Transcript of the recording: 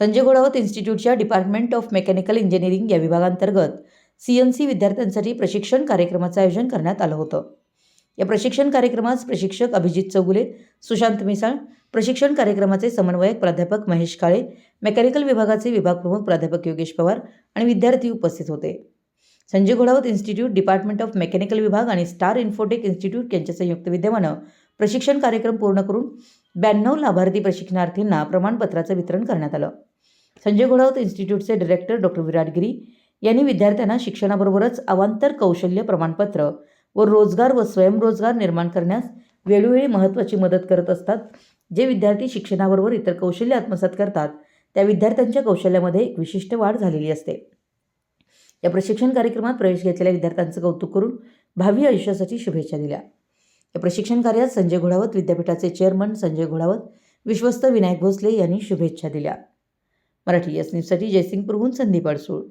संजय गोडावत इन्स्टिट्यूटच्या department of mechanical engineering या विभागांतर्गत सी एन सी विद्यार्थ्यांसाठी प्रशिक्षण कार्यक्रमाचं आयोजन करण्यात आलं होतं. या प्रशिक्षण कार्यक्रमास प्रशिक्षक अभिजित चौगुले सुशांत मिसाळ प्रशिक्षण कार्यक्रमाचे समन्वयक प्राध्यापक महेश काळे मेकॅनिकल विभागाचे विभाग प्रमुख प्राध्यापक योगेश पवार आणि विद्यार्थी उपस्थित होते. Sanjay Ghodawat institute department of mechanical विभाग आणि स्टार इन्फोटेक इन्स्टिट्यूट यांच्या संयुक्त विद्यमानं प्रशिक्षण कार्यक्रम पूर्ण करून ब्याण्णव लाभार्थी प्रशिक्षणार्थींना प्रमाणपत्राचं वितरण करण्यात आलं. संजय घोडावत इन्स्टिट्यूटचे डिरेक्टर डॉक्टर विराट गिरी यांनी विद्यार्थ्यांना शिक्षणाबरोबरच अवांतर कौशल्य प्रमाणपत्र व रोजगार व स्वयंरोजगार निर्माण करण्यास वेळोवेळी महत्त्वाची मदत करत असतात. जे विद्यार्थी शिक्षणाबरोबर इतर कौशल्य आत्मसात करतात त्या विद्यार्थ्यांच्या कौशल्यामध्ये एक विशिष्ट वाढ झालेली असते. या प्रशिक्षण कार्यक्रमात प्रवेश घेतलेल्या विद्यार्थ्यांचं कौतुक करून भावी आयुष्यासाठी शुभेच्छा दिल्या. या प्रशिक्षण कार्यात संजय घोडावत विद्यापीठाचे चेअरमन संजय घोडावत विश्वस्त विनायक भोसले यांनी शुभेच्छा दिल्या. मराठी एस न्यूजसाठी जयसिंगपूरहून संदीप अडसूळ.